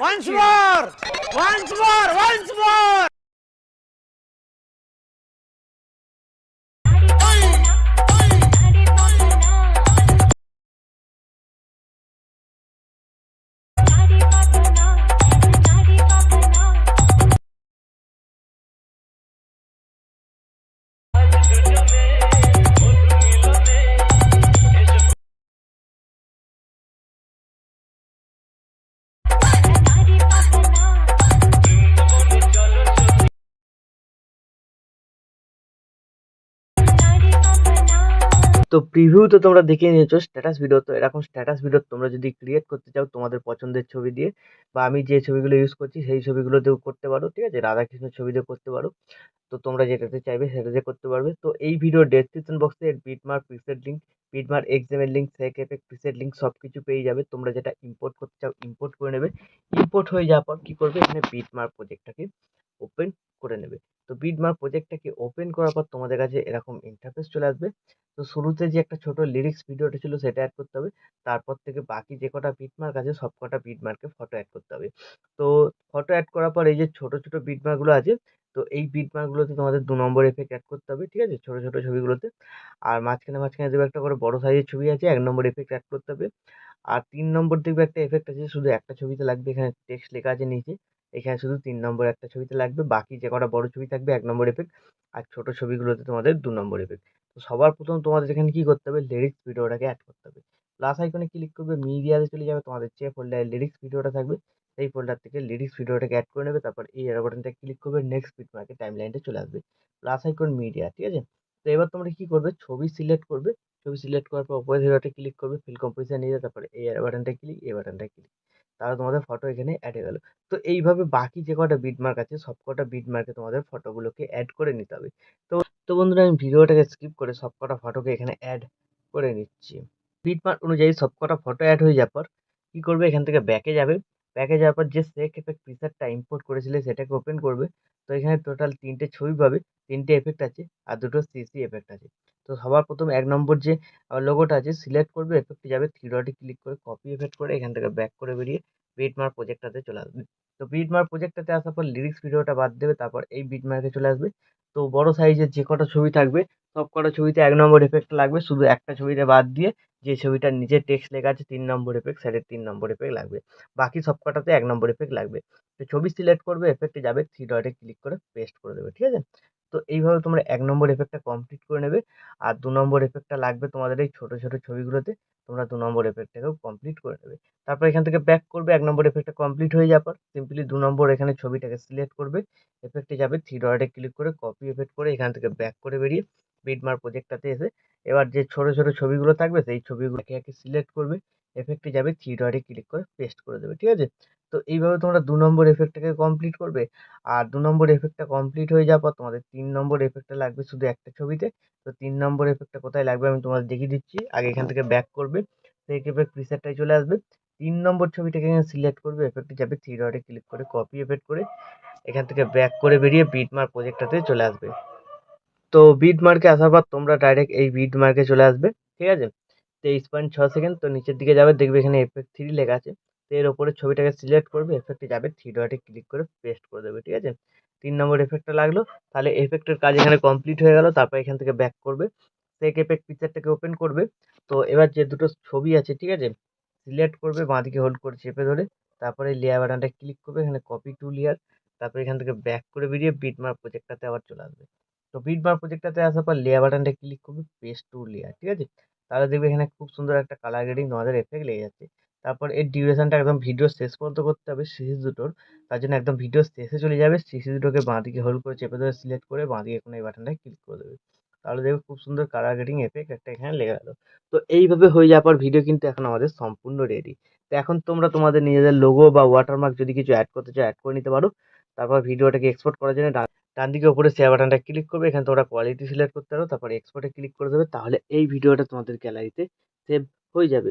Once more once তো preview তো তোমরা দেখে নিয়েছো স্ট্যাটাস ভিডিও তো এরকম স্ট্যাটাস ভিডিও তোমরা যদি ক্রিয়েট করতে চাও তোমাদের পছন্দের ছবি দিয়ে, বা আমি যে ছবিগুলো ইউজ করছি সেই ছবিগুলোতেও করতে পারো, ঠিক আছে? রাধাকৃষ্ণের ছবি দিয়ে করতে পারো। তো তোমরা যেটাতে চাইবে সেটাতে করতে পারবে। তো এই ভিডিও ডেসক্রিপশন বক্সে বিটমার্ক প্রিসেট লিঙ্ক বিটমার্ক এক্সামের link shake effect preset link সব কিছু পেয়ে যাবে। তোমরা যেটা ইম্পোর্ট করতে চাও ইম্পোর্ট করে নেবে। ইম্পোর্ট হয়ে যাওয়ার পর কী করবে? এখানে বিটমার্ক প্রজেক্টটাকে ওপেন করে নেবে। তো বিটমার্ক প্রজেক্টটাকে ওপেন করার পর তোমাদের কাছে এরকম ইন্টারফেস চলে আসবে। তো শুরুতে যে একটা ছোট লিরিক্স ভিডিওটা ছিল সেটা অ্যাড করতে হবে। তারপর থেকে বাকি যে কটা বিটমার্ক আছে, সব কটা বিটমার্কে ফটো অ্যাড করতে হবে। তো ফটো অ্যাড করার পর এই যে ছোট ছোট বিটমার্কগুলো আছে, তো এই বিটমার্কগুলোতে তোমাদের দু নম্বর এফেক্ট অ্যাড করতে হবে, ঠিক আছে? ছোট ছোট ছবিগুলোতে। আর মাঝখানে মাঝখানে দেখবে একটা করে বড় সাইজের ছবি আছে, এক নম্বর এফেক্ট অ্যাড করতে হবে। আর তিন নম্বর দেখবে একটা এফেক্ট আছে, শুধু একটা ছবিতে লাগবে, এখানে টেক্সট লেখা আছে নিচে। এখানে শুধু তিন নম্বর একটা ছবিতে লাগবে, বাকি যে কটা বড় ছবি থাকবে, এক নম্বর এফেক্ট আর ছোট ছবিগুলোতে তোমাদের দু নম্বর এফেক্ট তো সবার প্রথম তোমাদের এখানে কী করতে হবে? লিরিক্স ভিডিওটাকে অ্যাড করতে হবে। প্লাস আইকনে ক্লিক করবে মিডিয়াতে চলে যাবে তোমাদের যে ফোল্ডারে লিরিক্স ভিডিওটা থাকবে, সেই ফোল্ডার থেকে লিরিক্স ভিডিওটাকে অ্যাড করে নেবে। তারপর এই এরো বাটনটা ক্লিক করবে নেক্সট বিট মার্কে টাইম লাইনটা চলে আসবে। প্লাস আইকন মিডিয়া ঠিক আছে? তো এবার তোমরা কী করবে? ছবি সিলেক্ট করবে। ছবি সিলেক্ট করার পর উপরে ভিডিওটা ক্লিক করবে ফিল কম্পোজিশন নিয়ে তারপরে এই এরো বাটনটা ক্লিক এই বাটনটা ক্লিক তাহলে তোমাদের ফটো এখানে অ্যাড হয়ে গেল। তো এইভাবে বাকি যে কটা বিট মার্ক আছে, সব কটা বিট মার্কে তোমাদের ফটোগুলোকে অ্যাড করে নিতে হবে। তো তো বন্ধুরা, আমি ভিডিওটাকে স্কিপ করে সব কটা ফটোকে এখানে অ্যাড করে নিচ্ছি। বিটমার্ক অনুযায়ী সব কটা ফটো অ্যাড হয়ে যাওয়ার পর কী করবে? এখান থেকে ব্যাকে যাবে। ব্যাকে যাওয়ার পর যে সেক এফেক্ট প্রিসেটটা ইম্পোর্ট করেছিলে, সেটাকে ওপেন করবে। তো এখানে টোটাল তিনটে ছবি পাবে। তিনটে এফেক্ট আছে আর দুটো সিসি এফেক্ট আছে। তো সবার প্রথম এক নম্বর যে লোগোটা আছে সিলেক্ট করবে এফেক্টে যাবে। থ্রি ডটে ক্লিক করে কপি এফেক্ট করে এখান থেকে ব্যাক করে বেরিয়ে বিটমার্ক প্রজেক্টটাতে চলে আসবে। তো বিটমার্ক প্রজেক্টটাতে আসার পর লিরিক্স ভিডিওটা বাদ দেবে, তারপর এই বিটমার্কে চলে আসবে। তো বড় সাইজের যে কটা ছবি থাকবে, সব কটা ছবিতে এক নম্বর এফেক্ট লাগবে। শুধু একটা ছবিতে বাদ দিয়ে যে ছবিটার নিচে টেক্সট লেখা আছে, তিন নম্বর এফেক্ট সাইডে তিন নম্বর এফেক্ট লাগবে। বাকি সব কটাতে এক নম্বর এফেক্ট লাগবে। তো ছবি সিলেক্ট করবে এফেক্টে যাবে থ্রি ডটে ক্লিক করে পেস্ট করে দেবে, ঠিক আছে? তো এইভাবে তোমরা এক নম্বর এফেক্টটা কমপ্লিট করে নেবে। আর দু নম্বর এফেক্টটা লাগবে তোমাদের এই ছোটো ছোটো ছবিগুলোতে। তোমরা দু নম্বর এফেক্টটাকেও কমপ্লিট করে নেবে। তারপর এখান থেকে ব্যাক করবে, এক নম্বর এফেক্টটা কমপ্লিট হয়ে যাওয়ার পর সিম্পলি দু নম্বর এখানে ছবিটাকে সিলেক্ট করবে। এফেক্টে যাবে থ্রি ডটে ক্লিক করে কপি এফেক্ট করে এখান থেকে ব্যাক করে বেরিয়ে বিটমার প্রজেক্টটাতে এসে এবার যে ছোটো ছোটো ছবিগুলো থাকবে, সেই ছবিগুলো একে একে সিলেক্ট করবে। এফেক্টে যাবে থ্রি ডটে ক্লিক করে পেস্ট করে দেবে, ঠিক আছে? তো এইভাবে তোমরা দু নম্বর এফেক্টটাকে কমপ্লিট করবে। আর দু নম্বর এফেক্টটা কমপ্লিট হয়ে যাওয়ার পর তোমাদের তিন নম্বর এফেক্টটা লাগবে শুধু একটা ছবিতে। তো তিন নম্বর এফেক্টটা কোথায় লাগবে আমি তোমাদের দেখিয়ে দিচ্ছি। আগে এখান থেকে ব্যাক করবে। সেই এফেক্ট প্রিসেটটাই চলে আসবে। তিন নম্বর ছবিটাকে এখানে সিলেক্ট করবে। এফেক্টে যাবে থ্রি ডটে ক্লিক করে কপি এফেক্ট করে এখান থেকে ব্যাক করে বেরিয়ে বিটমার্ক প্রজেক্টটাতে চলে আসবে। তো বিটমার্কে আসার পর তোমরা ডাইরেক্ট এই বিটমার্কে চলে আসবে। ঠিক আছে? তেইশ পয়েন্ট ছ সেকেন্ড তো নিচের দিকে যাবে। দেখবে এখানে এফেক্ট থ্রি লেখা আছে। তো এর ওপরে ছবিটাকে সিলেক্ট করবে এফেক্টে যাবে থ্রি ডটে ক্লিক করে পেস্ট করে দেবে, ঠিক আছে? তিন নম্বর এফেক্টটা লাগল, তাহলে এফেক্টের কাজ এখানে কমপ্লিট হয়ে গেল, তারপর এখান থেকে ব্যাক করবে। সেক এফেক্ট পিকচারটাকে ওপেন করবে, তো এবার যে দুটো ছবি আছে, ঠিক আছে? সিলেক্ট করবে, বাঁদিকে হোল্ড করে চেপে ধরে, তারপরে লেয়ার বাটনটা ক্লিক করবে, এখানে কপি টু লেয়ার তারপরে এখান থেকে ব্যাক করে বেরিয়ে বিটমার্ক প্রজেক্টটাতে আবার চলে আসবে। তো বিটমার প্রজেক্টটাতে আসার পর লেয়ার বাটনটা ক্লিক করবে পেস্ট টু লেয়ার ঠিক আছে? তাহলে দেখবে এখানে খুব সুন্দর একটা কালার গ্রেডিং তোমাদের এফেক্ট লেগে যাচ্ছে। তারপর এর ডিউরেশনটা একদম ভিডিও শেষ পর্যন্ত করতে হবে, শেষ দুটোর। তার জন্য একদম ভিডিও শেষে চলে যাবে, শেষে দুটোকে বাঁ দিকে হোল্ড করে চেপে ধরে সিলেক্ট করে বাঁ দিকে কোনো এই বাটনটা ক্লিক করে দেবে। তাহলে দেখবে খুব সুন্দর কালার গ্রেডিং এফেক্ট একটা এখানে লেগে গেলো। তো এইভাবে হয়ে যাওয়ার পর ভিডিও কিন্তু এখন আমাদের সম্পূর্ণ রেডি তো এখন তোমরা তোমাদের নিজেদের লোগো বা ওয়াটারমার্ক যদি কিছু অ্যাড করতে চাও অ্যাড করে নিতে পারো। তারপর ভিডিওটাকে এক্সপোর্ট করার জন্য ডান ডান দিকে উপরে শেয়ার বাটনটা ক্লিক করবে। এখানে তোমরা কোয়ালিটি সিলেক্ট করতে পারো, তারপর এক্সপোর্টে ক্লিক করে দেবে। তাহলে এই ভিডিওটা তোমাদের গ্যালারিতে সেভ হয়ে যাবে।